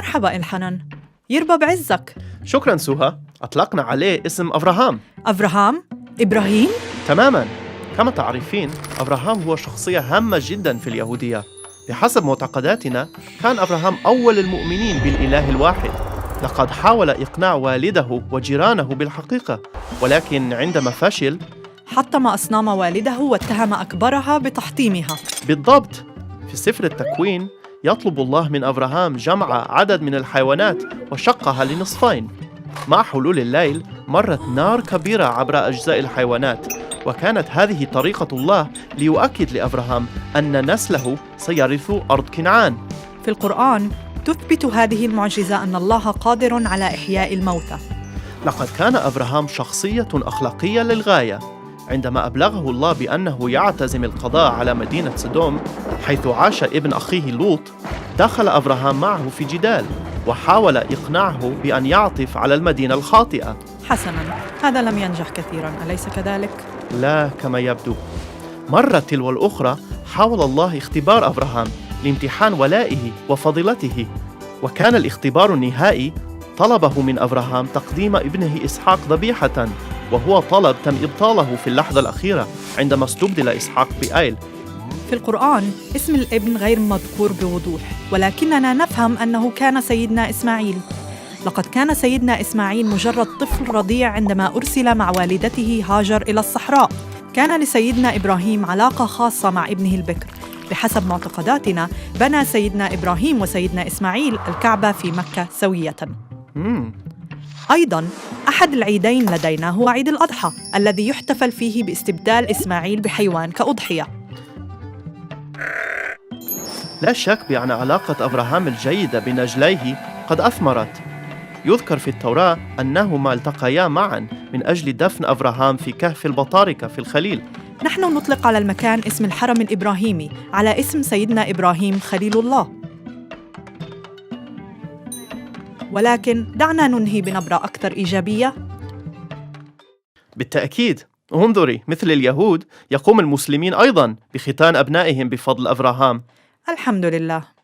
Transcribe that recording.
مرحبا الحنن يربى بعزك. شكرا سوها. أطلقنا عليه اسم أفراهام أفراهام؟ إبراهيم؟ تماما. كما تعرفين أبراهام هو شخصية هامة جدا في اليهودية. بحسب معتقداتنا كان أبراهام أول المؤمنين بالإله الواحد. لقد حاول إقناع والده وجيرانه بالحقيقة. ولكن عندما فشل حطم أصنام والده واتهم أكبرها بتحطيمها. بالضبط. في سفر التكوين يطلب الله من أبراهام جمع عدد من الحيوانات وشقها لنصفين. مع حلول الليل مرت نار كبيرة عبر أجزاء الحيوانات وكانت هذه طريقة الله ليؤكد لأبراهام أن نسله سيرث أرض كنعان. في القرآن تثبت هذه المعجزة أن الله قادر على إحياء الموتى. لقد كان أبراهام شخصية أخلاقية للغاية. عندما أبلغه الله بأنه يعتزم القضاء على مدينة سدوم حيث عاش ابن أخيه لوط دخل أبراهام معه في جدال وحاول إقناعه بأن يعطف على المدينة الخاطئة. حسنا هذا لم ينجح كثيرا أليس كذلك؟ لا كما يبدو. مرة تلو الأخرى حاول الله اختبار أبراهام لامتحان ولائه وفضيلته وكان الاختبار النهائي طلبه من أبراهام تقديم ابنه إسحاق ذبيحة. وهو طلب تم إبطاله في اللحظة الأخيرة عندما استبدل إسحاق بآيل. في القرآن اسم الابن غير مذكور بوضوح ولكننا نفهم أنه كان سيدنا إسماعيل. لقد كان سيدنا إسماعيل مجرد طفل رضيع عندما أرسل مع والدته هاجر إلى الصحراء. كان لسيدنا إبراهيم علاقة خاصة مع ابنه البكر. بحسب معتقداتنا بنى سيدنا إبراهيم وسيدنا إسماعيل الكعبة في مكة سوية. أيضاً أحد العيدين لدينا هو عيد الأضحى الذي يحتفل فيه باستبدال إسماعيل بحيوان كأضحية. لا شك بأن علاقة أبراهام الجيدة بنجليه قد أثمرت. يذكر في التوراة أنهما التقيا معا من أجل دفن أبراهام في كهف البطاركة في الخليل. نحن نطلق على المكان اسم الحرم الإبراهيمي على اسم سيدنا إبراهيم خليل الله. ولكن دعنا ننهي بنبرة أكثر إيجابية. بالتأكيد. انظري مثل اليهود يقوم المسلمين أيضا بختان أبنائهم بفضل أبراهام. الحمد لله.